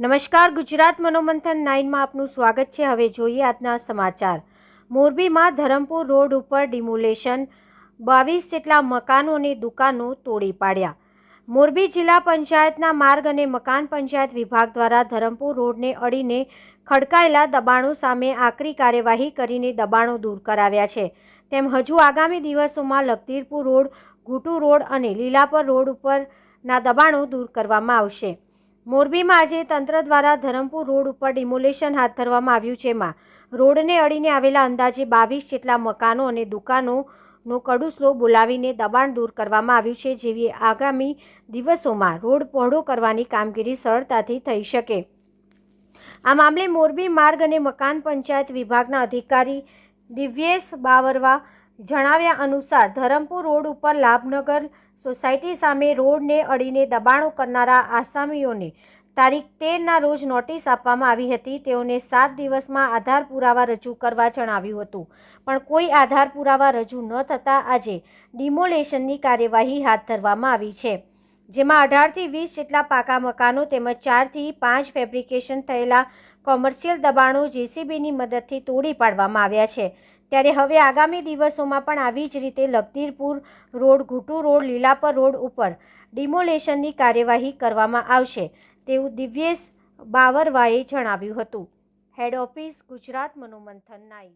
નમસ્કાર, ગુજરાત મનોમંથન નાઇનમાં આપનું સ્વાગત છે. હવે જોઈએ આજના સમાચાર. મોરબીમાં ધરમપુર રોડ ઉપર ડિમોલેશન, બાવીસ જેટલા મકાનો અને દુકાનો તોડી પાડ્યા. મોરબી જિલ્લા પંચાયતના માર્ગ અને મકાન પંચાયત વિભાગ દ્વારા ધરમપુર રોડને અડીને ખડકાયેલા દબાણો સામે આકરી કાર્યવાહી કરીને દબાણો દૂર કરાવ્યા છે. તેમ હજુ આગામી દિવસોમાં લખતીરપુર રોડ ઘૂટુ રોડ અને લીલાપર રોડ ઉપરના દબાણો દૂર કરવામાં આવશે. મોરબીમાં આજે તંત્ર દ્વારા ધરમપુર રોડ ઉપર ડિમોલેશન હાથ ધરવામાં આવ્યું છે. એમાં રોડને અડીને આવેલા અંદાજે બાવીસ જેટલા મકાનો અને દુકાનોનો કડુસલો બોલાવીને દબાણ દૂર કરવામાં આવ્યું છે, જેવી આગામી દિવસોમાં રોડ પહોળો કરવાની કામગીરી સરળતાથી થઈ શકે. આ મામલે મોરબી માર્ગ અને મકાન પંચાયત વિભાગના અધિકારી દિવ્યેશ બાવરવા જણાવ્યા અનુસાર ધરમપુર રોડ ઉપર લાભનગર સોસાયટી સામે રોડને અડીને દબાણો કરનારા આસામીઓને તારીખ તેરના રોજ નોટિસ આપવામાં આવી હતી. તેઓને સાત દિવસમાં આધાર પુરાવા રજૂ કરવા જણાવ્યું હતું. પણ કોઈ આધાર પુરાવા રજૂ ન થતાં આજે ડિમોલેશનની કાર્યવાહી હાથ ધરવામાં આવી છે. જેમાં અઢારથી વીસ જેટલા પાકા મકાનો તેમજ ચારથી પાંચ ફેબ્રિકેશન થયેલા કોમર્શિયલ દબાણો જેસીબીની મદદથી તોડી પાડવામાં આવ્યા છે. ત્યારે હવે આગામી દિવસોમાં પણ આવી જ રીતે Lakhtirpur road, Ghuntu road, Lilapar road ઉપર ડિમોલેશનની કાર્યવાહી કરવામાં આવશે તેવું દિવ્યેશ બાવરવાએ જણાવ્યું હતું. હેડ ઓફિસ ગુજરાત, મનોમંથન નાઈ